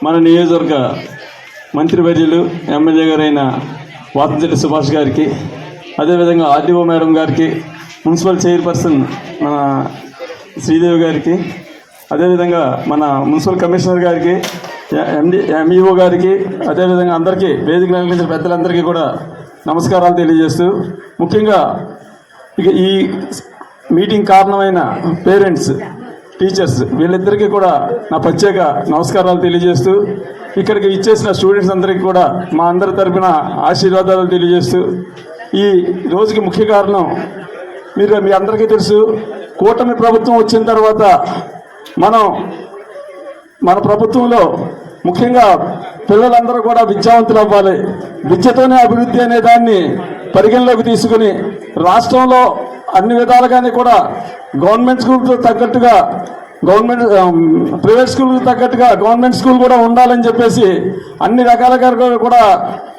మన నియోజకవర్గ మంత్రివర్యులు ఎమ్మెల్యే గారైన వాతంచెట్టి సుభాష్ గారికి అదేవిధంగా ఆర్డీఓ మేడం గారికి మున్సిపల్ చైర్పర్సన్ మన శ్రీదేవి గారికి అదేవిధంగా మన మున్సిపల్ కమిషనర్ గారికి ఎండి ఎంఈఓ గారికి అదేవిధంగా అందరికీ వేదిక నిర్వహించిన పెద్దలందరికీ కూడా నమస్కారాలు తెలియజేస్తూ ముఖ్యంగా ఇక ఈ మీటింగ్ కారణమైన పేరెంట్స్ టీచర్స్ వీళ్ళిద్దరికీ కూడా నా ప్రత్యేక నమస్కారాలు తెలియజేస్తూ ఇక్కడికి ఇచ్చేసిన స్టూడెంట్స్ అందరికీ కూడా మా అందరి తరఫున ఆశీర్వాదాలు తెలియజేస్తూ ఈ రోజుకి ముఖ్య కారణం మీరు మీ అందరికీ తెలుసు కూటమి ప్రభుత్వం వచ్చిన తర్వాత మనం మన ప్రభుత్వంలో ముఖ్యంగా పిల్లలందరూ కూడా విద్యావంతులు అవ్వాలి. విద్యతోనే అభివృద్ధి అనే దాన్ని పరిగణలోకి తీసుకుని రాష్ట్రంలో అన్ని విధాలుగానే కూడా గవర్నమెంట్ స్కూల్తో తగ్గట్టుగా గవర్నమెంట్ ప్రైవేట్ స్కూల్కి తగ్గట్టుగా గవర్నమెంట్ స్కూల్ కూడా ఉండాలని చెప్పేసి అన్ని రకాలుగా కూడా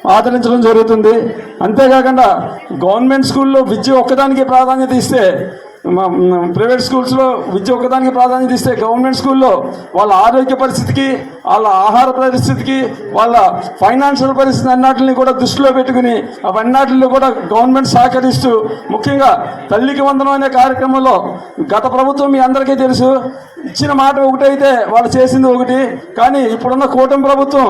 ఆదరించడం జరుగుతుంది. అంతేకాకుండా గవర్నమెంట్ స్కూల్లో విద్య ఒక్కదానికి ప్రాధాన్యత ఇస్తే ప్రైవేట్ స్కూల్స్లో విద్య ఒకదానికి ప్రాధాన్యత ఇస్తే గవర్నమెంట్ స్కూల్లో వాళ్ళ ఆరోగ్య పరిస్థితికి వాళ్ళ ఆహార పరిస్థితికి వాళ్ళ ఫైనాన్షియల్ పరిస్థితి అన్నిటిని కూడా దృష్టిలో పెట్టుకుని అవన్నిటిని కూడా గవర్నమెంట్ సహకరిస్తూ ముఖ్యంగా తల్లికి వందనం అనే కార్యక్రమంలో గత ప్రభుత్వం మీ అందరికీ తెలుసు ఇచ్చిన మాట ఒకటైతే వాళ్ళు చేసింది ఒకటి. కానీ ఇప్పుడున్న కూటమి ప్రభుత్వం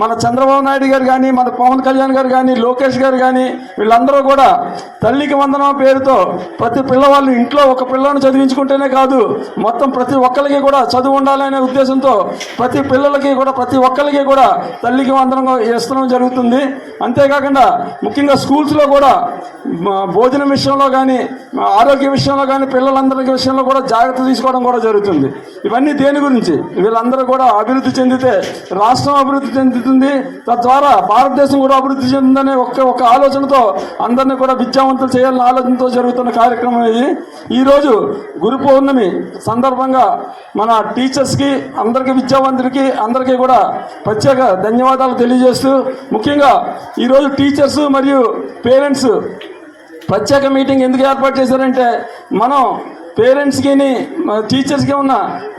మన చంద్రబాబు నాయుడు గారు కానీ మన పవన్ కళ్యాణ్ గారు కానీ లోకేష్ గారు కానీ వీళ్ళందరూ కూడా తల్లికి వందనం పేరుతో ప్రతి పిల్లవాళ్ళు ఇంట్లో ఒక పిల్లను చదివించుకుంటేనే కాదు మొత్తం ప్రతి ఒక్కరికి కూడా చదువు ఉండాలనే ఉద్దేశంతో ప్రతి పిల్లలకి కూడా ప్రతి ఒక్కరికి కూడా తల్లికి వందనం ఇస్తడం జరుగుతుంది. అంతేకాకుండా ముఖ్యంగా స్కూల్స్లో కూడా భోజనం విషయంలో కానీ ఆరోగ్య విషయంలో కానీ పిల్లలందరికీ విషయంలో కూడా జాగ్రత్త తీసుకోవడం కూడా జరుగుతుంది. ఇవన్నీ దేని గురించి? వీళ్ళందరూ కూడా అభివృద్ధి చెందితే రాష్ట్రం అభివృద్ధి చెందుతుంది తద్వారా భారతదేశం కూడా అభివృద్ధి చెందుతుందనే ఒక్క ఒక ఆలోచనతో అందరినీ కూడా విద్యావంతులు చేయాలనే ఆలోచనతో జరుగుతున్న కార్యక్రమం ఇది. ఈరోజు గురు పౌర్ణమి సందర్భంగా మన టీచర్స్కి అందరికీ విద్యావంతులకి అందరికీ కూడా ప్రత్యేక ధన్యవాదాలు తెలియజేస్తూ ముఖ్యంగా ఈరోజు టీచర్స్ మరియు పేరెంట్స్ ప్రత్యేక మీటింగ్ ఎందుకు ఏర్పాటు చేశారంటే మనం పేరెంట్స్కి టీచర్స్కి ఉన్న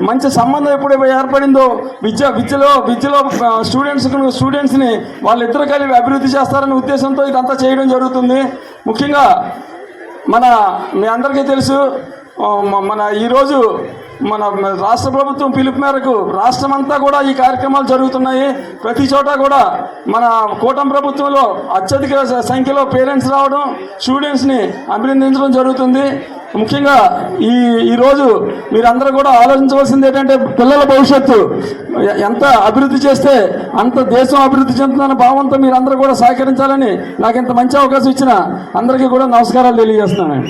మంచి సంబంధం ఎప్పుడు ఏర్పడిందో విద్య విద్యలో విద్యలో స్టూడెంట్స్ స్టూడెంట్స్ని వాళ్ళిద్దరు కలిపి అభివృద్ధి చేస్తారనే ఉద్దేశంతో ఇదంతా చేయడం జరుగుతుంది. ముఖ్యంగా మన మీ అందరికీ తెలుసు మన ఈరోజు మన రాష్ట్ర ప్రభుత్వం పిలుపు మేరకు రాష్ట్రమంతా కూడా ఈ కార్యక్రమాలు జరుగుతున్నాయి. ప్రతి చోట కూడా మన కూటమి ప్రభుత్వంలో అత్యధిక సంఖ్యలో పేరెంట్స్ రావడం స్టూడెంట్స్ని అభినందించడం జరుగుతుంది. ముఖ్యంగా ఈ ఈరోజు మీరందరూ కూడా ఆలోచించవలసింది ఏంటంటే పిల్లల భవిష్యత్తు. ఎంత అభివృద్ధి చేస్తే అంత దేశం అభివృద్ధి చెందుతుందన్న భావంతో మీరందరూ కూడా సహకరించాలని నాకు ఇంత మంచి అవకాశం ఇచ్చిన అందరికీ కూడా నమస్కారాలు తెలియజేస్తున్నాను.